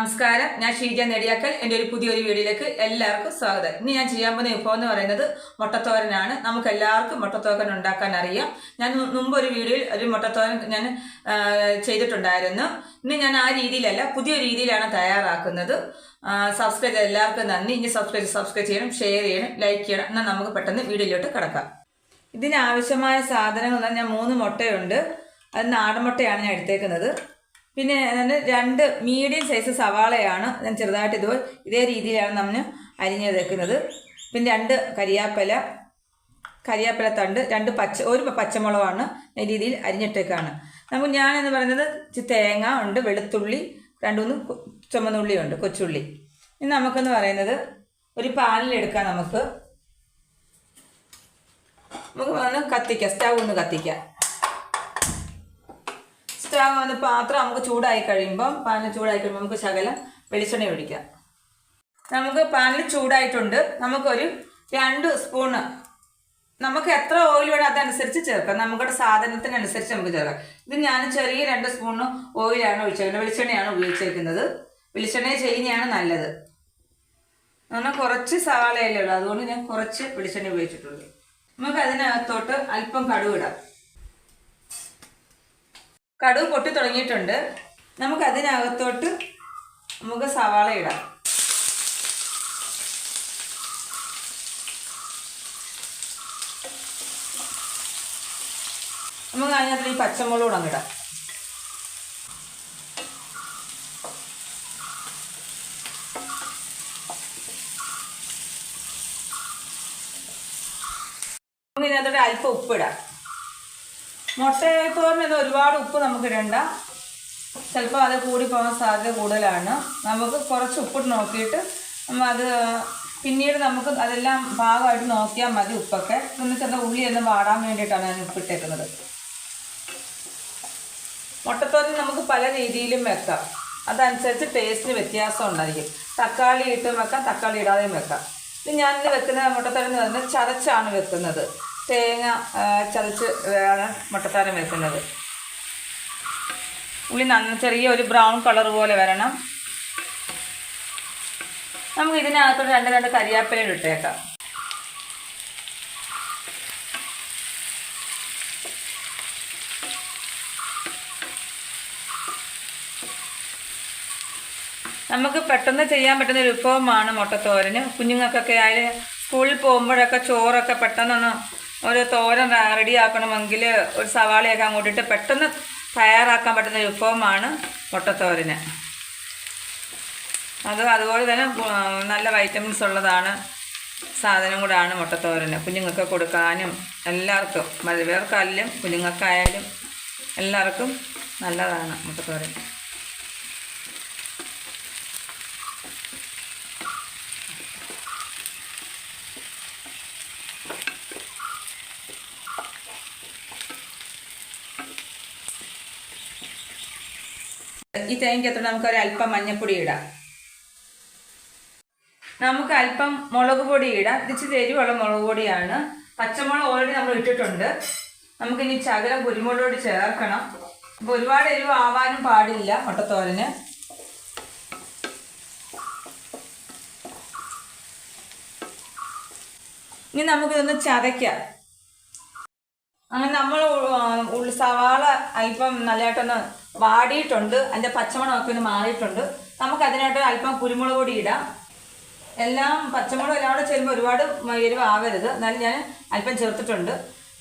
നമസ്കാരം. ഞാൻ ഷീജ നെടിയാക്കൽ. എന്റെ ഒരു പുതിയൊരു വീഡിയോയിലേക്ക് എല്ലാവർക്കും സ്വാഗതം. ഇന്ന് ഞാൻ ചെയ്യാൻ പോകുന്ന വിഭവം എന്ന് പറയുന്നത് മുട്ടത്തോരനാണ്. നമുക്ക് എല്ലാവർക്കും മുട്ടത്തോരൻ ഉണ്ടാക്കാൻ അറിയാം. ഞാൻ മുമ്പ് ഒരു വീഡിയോയിൽ ഒരു മുട്ടത്തോരൻ ഞാൻ ചെയ്തിട്ടുണ്ടായിരുന്നു. ഇന്ന് ഞാൻ ആ രീതിയിലല്ല പുതിയ രീതിയിലാണ് തയ്യാറാക്കുന്നത്. സബ്സ്ക്രൈബ് എല്ലാവർക്കും നന്ദി. ഇനി സബ്സ്ക്രൈബ് സബ്സ്ക്രൈബ് ചെയ്യണം ഷെയർ ചെയ്യണം ലൈക്ക് ചെയ്യണം. എന്നാൽ നമുക്ക് പെട്ടെന്ന് വീഡിയോയിലോട്ട് കിടക്കാം. ഇതിനാവശ്യമായ സാധനങ്ങൾ ഞാൻ മൂന്ന് മുട്ടയുണ്ട്. അത് നാടൻ മുട്ടയാണ് ഞാൻ എടുത്തേക്കുന്നത്. പിന്നെ രണ്ട് മീഡിയം സൈസ് സവാളയാണ് ഞാൻ ചെറുതായിട്ട് ഇത് ഇതേ രീതിയിലാണ് നമ്മൾ അരിഞ്ഞ് വെക്കുന്നത് പിന്നെ രണ്ട് കരിയാപ്പല കരിയാപ്പല തണ്ട് രണ്ട് പച്ച ഒരു പച്ചമുളകാണ് ഈ രീതിയിൽ അരിഞ്ഞിട്ടേക്കാണ്. നമുക്ക് ഞാനെന്ന് പറയുന്നത് തേങ്ങ ഉണ്ട് വെളുത്തുള്ളി രണ്ട് മൂന്ന് കു- ചുമന്നുള്ളി ഉണ്ട് കൊച്ചുള്ളി. ഇനി നമുക്കെന്ന് പറയുന്നത് ഒരു പാനിലെടുക്കാം നമുക്ക്. നമുക്ക് വന്ന് കത്തിക്കാം സ്റ്റൗ ഒന്ന് കത്തിക്കാം. സ്റ്റൗ വന്ന് പാത്രം നമുക്ക് ചൂടായി കഴിയുമ്പം പാനിൽ ചൂടായി കഴിയുമ്പോൾ നമുക്ക് ശകലം വെളിച്ചെണ്ണ ഒഴിക്കാം. നമുക്ക് പാനിൽ ചൂടായിട്ടുണ്ട്. നമുക്കൊരു രണ്ട് സ്പൂണ് നമുക്ക് എത്ര ഓയിൽ വേണം അതനുസരിച്ച് ചേർക്കാം. നമ്മുടെ സാധനത്തിനനുസരിച്ച് നമുക്ക് ചേർക്കാം. ഇത് ഞാൻ ചെറിയ രണ്ട് സ്പൂണ് ഓയിലാണ് ഒഴിച്ചേക്കുന്നത്. വെളിച്ചെണ്ണയാണ് ഉപയോഗിച്ചേക്കുന്നത്. വെളിച്ചെണ്ണ ചെയ്യുന്നതാണ് നല്ലത്. എന്നാൽ കുറച്ച് സവാളയല്ലേ ഉള്ളൂ. അതുകൊണ്ട് ഞാൻ കുറച്ച് വെളിച്ചെണ്ണ ഉപയോഗിച്ചിട്ടുള്ളൂ നമുക്ക് അതിനകത്തോട്ട് അല്പം കടുക് കടുക് പൊട്ടി തുടങ്ങിയിട്ടുണ്ട്. നമുക്ക് അതിനകത്തോട്ട് നമുക്ക് സവാള ഇടാം. നമുക്ക് അതിനകത്ത് ഈ പച്ചമുളക് കൂടെ അങ്ങിടാം നമുക്ക് ഇതിനകത്തോട്ട് അല്പം ഉപ്പിടാം മുട്ടത്തോറിന് ഒരുപാട് ഉപ്പ് നമുക്ക് ഇടണ്ട. ചിലപ്പോൾ അത് കൂടി പോകാൻ സാധ്യത കൂടുതലാണ്. നമുക്ക് കുറച്ച് ഉപ്പിട്ട് നോക്കിയിട്ട് അത് പിന്നീട് നമുക്ക് അതെല്ലാം ഭാഗമായിട്ട് നോക്കിയാൽ മതി ഉപ്പൊക്കെ. ചെന്ന ഉള്ളി ഒന്ന് വാടാൻ വേണ്ടിയിട്ടാണ് ഞാൻ ഉപ്പിട്ടേക്കുന്നത് മുട്ടത്തോരൻ നമുക്ക് പല രീതിയിലും വെക്കാം. അതനുസരിച്ച് ടേസ്റ്റിന് വ്യത്യാസം ഉണ്ടായിരിക്കും. തക്കാളി ഇട്ടും വെക്കാം തക്കാളി ഇടാതെയും വെക്കാം. ഇത് ഞാനിന്ന് വെക്കുന്ന മുട്ടത്തോരൻ എന്ന് പറയുന്നത് ചതച്ചാണ് വെക്കുന്നത്. തേങ്ങ ചതച്ച് ആണ് മുട്ടത്താരം വെക്കുന്നത്. ഉള്ളി നന്ന ചെറിയ ഒരു ബ്രൗൺ കളർ പോലെ വരണം. നമുക്ക് ഇതിനകത്തോട്ട് രണ്ട് രണ്ട് കരിയാപ്പിലയും ഇട്ടേക്കാം. നമുക്ക് പെട്ടെന്ന് ചെയ്യാൻ പറ്റുന്ന ഒരു വിഭവമാണ് മുട്ടത്തോരന്. കുഞ്ഞുങ്ങൾക്കൊക്കെ ആയാലും സ്കൂളിൽ പോകുമ്പോഴൊക്കെ ചോറൊക്കെ പെട്ടെന്നൊന്ന് ഒരു തോരൻ റെഡി ആക്കണമെങ്കിൽ ഒരു സവാളയൊക്കെ അങ്ങോട്ടിട്ട് പെട്ടെന്ന് തയ്യാറാക്കാൻ പറ്റുന്ന വിഭവമാണ് മുട്ടത്തോരന്. അത് അതുപോലെ തന്നെ നല്ല വൈറ്റമിൻസ് ഉള്ളതാണ് സാധനം കൂടാണ് മുട്ടത്തോരന്. കുഞ്ഞുങ്ങൾക്ക് കൊടുക്കാനും എല്ലാവർക്കും വലിയവർക്കായാലും കുഞ്ഞുങ്ങൾക്കായാലും എല്ലാവർക്കും നല്ലതാണ് മുട്ടത്തോരൻ. ഈ തേങ്ങയ്ക്കകത്ത് നമുക്ക് ഒരു അല്പം മഞ്ഞപ്പൊടി ഇടാം. നമുക്ക് അല്പം മുളക് പൊടി ഇടാം. ഇച്ചിരി എരിവുള്ള മുളക് പൊടിയാണ്. പച്ചമുളക് ഓൾറെഡി നമ്മൾ ഇട്ടിട്ടുണ്ട്. നമുക്കിനി ശകലം കുരുമുളകോട് ചേർക്കണം. അപ്പോൾ ഒരുപാട് എരിവ് ആവാനും പാടില്ല മുട്ടത്തോരന്. ഇനി നമുക്കിതൊന്ന് ചതയ്ക്കാം. അങ്ങനെ നമ്മൾ സവാള അല്പം നല്ലതായിട്ടൊന്ന് വാടിയിട്ടുണ്ട്. അതിന്റെ പച്ചമണമൊക്കെ ഒന്ന് മാറിയിട്ടുണ്ട്. നമുക്ക് അതിനായിട്ട് അല്പം കുരുമുളക് പൊടി ഇടാം. എല്ലാം പച്ചമുളക് എല്ലാം കൂടെ ചേരുമ്പോൾ ഒരുപാട് എരിവ് ആവരുത്. എന്നാലും ഞാൻ അല്പം ചേർത്തിട്ടുണ്ട്.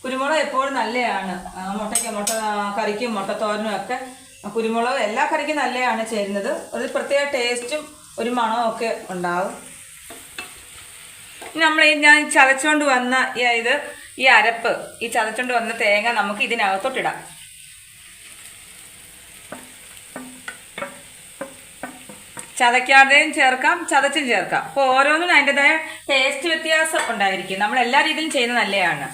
കുരുമുളക് എപ്പോഴും നല്ലതാണ്. മുട്ടയ്ക്ക് മുട്ട കറിക്കും മുട്ടത്തോരനും ഒക്കെ കുരുമുളക് എല്ലാ കറിക്കും നല്ലതാണ് ചേരുന്നത്. ഒരു പ്രത്യേക ടേസ്റ്റും ഒരു മണവും ഒക്കെ ഉണ്ടാവും. നമ്മൾ ഞാൻ ചതച്ചുകൊണ്ട് വന്ന ഇത് ഈ അരപ്പ് ഈ ചതച്ചുകൊണ്ട് വന്ന തേങ്ങ നമുക്ക് ഇതിനകത്തോട്ടിടാം. ചതയ്ക്കാതെയും ചേർക്കാം ചതച്ചും ചേർക്കാം. അപ്പോൾ ഓരോന്നിനും അതിന്റെതായ ടേസ്റ്റ് വ്യത്യാസം ഉണ്ടായിരിക്കും. നമ്മൾ എല്ലാ രീതിയിലും ചെയ്യുന്നത് നല്ലതാണ്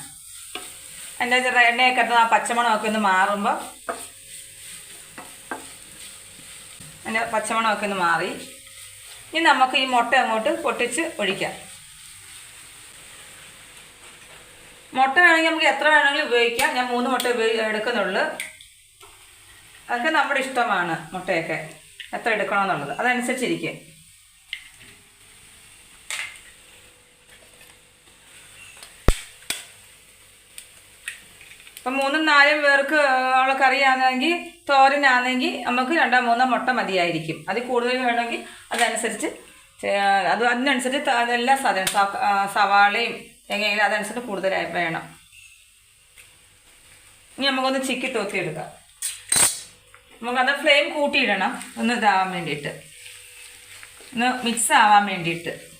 അതിന്റെ ചെറു എണ്ണയൊക്കെ ഇട്ട് ആ പച്ചമണമൊക്കെ ഒന്ന് മാറുമ്പോൾ അതിന്റെ പച്ചമണമൊക്കെ ഒന്ന് മാറി. ഇനി നമുക്ക് ഈ മുട്ട അങ്ങോട്ട് പൊട്ടിച്ച് ഒഴിക്കാം. മുട്ട വേണമെങ്കിൽ നമുക്ക് എത്ര വേണമെങ്കിലും ഉപയോഗിക്കാം. ഞാൻ മൂന്ന് മുട്ട ഉപയോഗി എടുക്കുന്നുള്ളൂ. അതൊക്കെ നമ്മുടെ ഇഷ്ടമാണ് മുട്ടയൊക്കെ. എത്ര എടുക്കണമെന്നുള്ളത്. അതനുസരിച്ചിരിക്കും. ഇപ്പം മൂന്നും നാലും പേർക്ക് ഉള്ള കറിയാണെങ്കിൽ തോരനാണെങ്കിൽ നമുക്ക് രണ്ടോ മൂന്നോ മുട്ട മതിയായിരിക്കും. അതിൽ കൂടുതൽ വേണമെങ്കിൽ അതനുസരിച്ച് അത് അതിനനുസരിച്ച് അതെല്ലാ സാധനം സവാളയും എങ്ങനെയും അതനുസരിച്ച് കൂടുതലായി വേണം. ഇനി നമുക്കൊന്ന് ചിക്കി തോത്തിയെടുക്കാം. നമുക്കത് ഫ്ലെയിം കൂട്ടിയിടണം. ഒന്ന് ഇതാവാൻ വേണ്ടിയിട്ട്. ഒന്ന് മിക്സ് ആവാൻ വേണ്ടിയിട്ട്.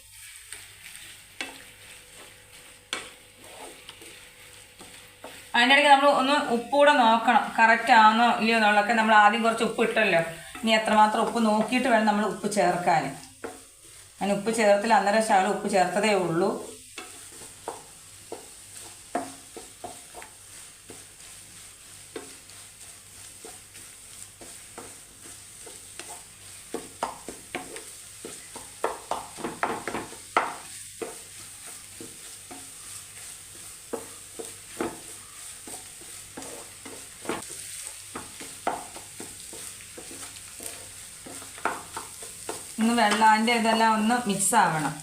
അതിനിടയ്ക്ക് നമ്മൾ ഒന്ന് ഉപ്പൂടെ നോക്കണം. കറക്റ്റ് ആണോ ഇല്ലയോ എന്നുള്ളതൊക്കെ നമ്മൾ ആദ്യം കുറച്ച് ഉപ്പ് ഇട്ടല്ലോ. ഇനി എത്രമാത്രം ഉപ്പ് നോക്കിയിട്ട് വേണം നമ്മൾ ഉപ്പ് ചേർക്കാൻ. അതിന് ഉപ്പ് ചേർത്തില്ല. അന്നേരം ശകലം ഉപ്പ് ചേർത്തതേ ഉള്ളൂ. ഒന്ന് വെള്ളാന്റെ ഇതെല്ലാം ഒന്ന് മിക്സ് ആവണം.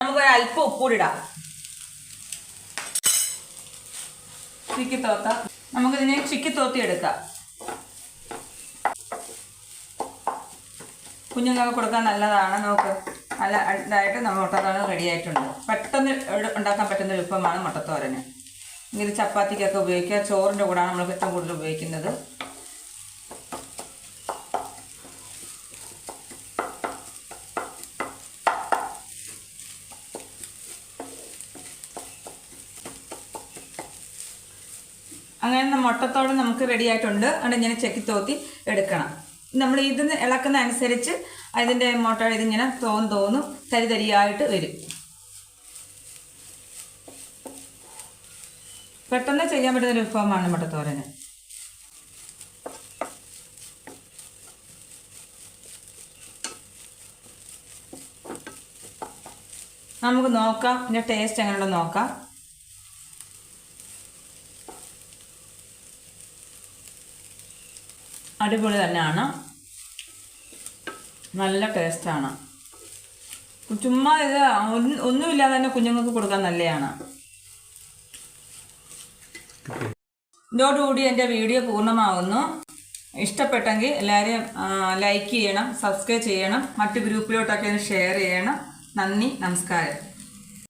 നമുക്ക് ഉപ്പൂടിടാം ചിക്കി തോത്ത. നമുക്കിതിനെ ചിക്കി തോത്തി എടുക്കാം കുഞ്ഞുങ്ങൾക്ക് കൊടുക്കാൻ നല്ലതാണ്. നമുക്ക് നല്ല ഇതായിട്ട് നമ്മൾ മുട്ടത്തോളം റെഡി ആയിട്ടുണ്ട്. പെട്ടെന്ന് ഉണ്ടാക്കാൻ പറ്റുന്ന എളുപ്പമാണ് മുട്ടത്തോരന്. ഇത് ചപ്പാത്തിക്കൊക്കെ ഉപയോഗിക്കുക. ചോറിന്റെ കൂടാണ് നമ്മൾ ഏറ്റവും കൂടുതൽ ഉപയോഗിക്കുന്നത്. അങ്ങനെ മുട്ടത്തോടെ നമുക്ക് റെഡി ആയിട്ടുണ്ട്. അതുകൊണ്ട് ഇങ്ങനെ ചെക്കി തോത്തി എടുക്കണം. നമ്മൾ ഇതിന് ഇളക്കുന്ന അനുസരിച്ച് അതിന്റെ മുട്ട ഇതിങ്ങനെ തോന്നും തോന്നും തരി തരിയായിട്ട് വരും. പെട്ടെന്ന് ചെയ്യാൻ പറ്റുന്ന ഒരു വിഭവമാണ് മുട്ടത്തോരന്. നമുക്ക് നോക്കാം ഇതിന്റെ ടേസ്റ്റ് എങ്ങനെയുണ്ടോ നോക്കാം. അടിപൊളി തന്നെയാണ്. നല്ല ടേസ്റ്റാണ് ചുമ്മാ ഇത് ഒന്ന് ഒന്നുമില്ലാതെ തന്നെ കുഞ്ഞുങ്ങൾക്ക് കൊടുക്കാൻ നല്ലതാണ് ഇതോടുകൂടി എന്റെ വീഡിയോ പൂർണമാവുന്നു. ഇഷ്ടപ്പെട്ടെങ്കിൽ എല്ലാവരെയും ലൈക്ക് ചെയ്യണം സബ്സ്ക്രൈബ് ചെയ്യണം മറ്റു ഗ്രൂപ്പിലോട്ടൊക്കെ ഷെയർ ചെയ്യണം. നന്ദി നമസ്കാരം.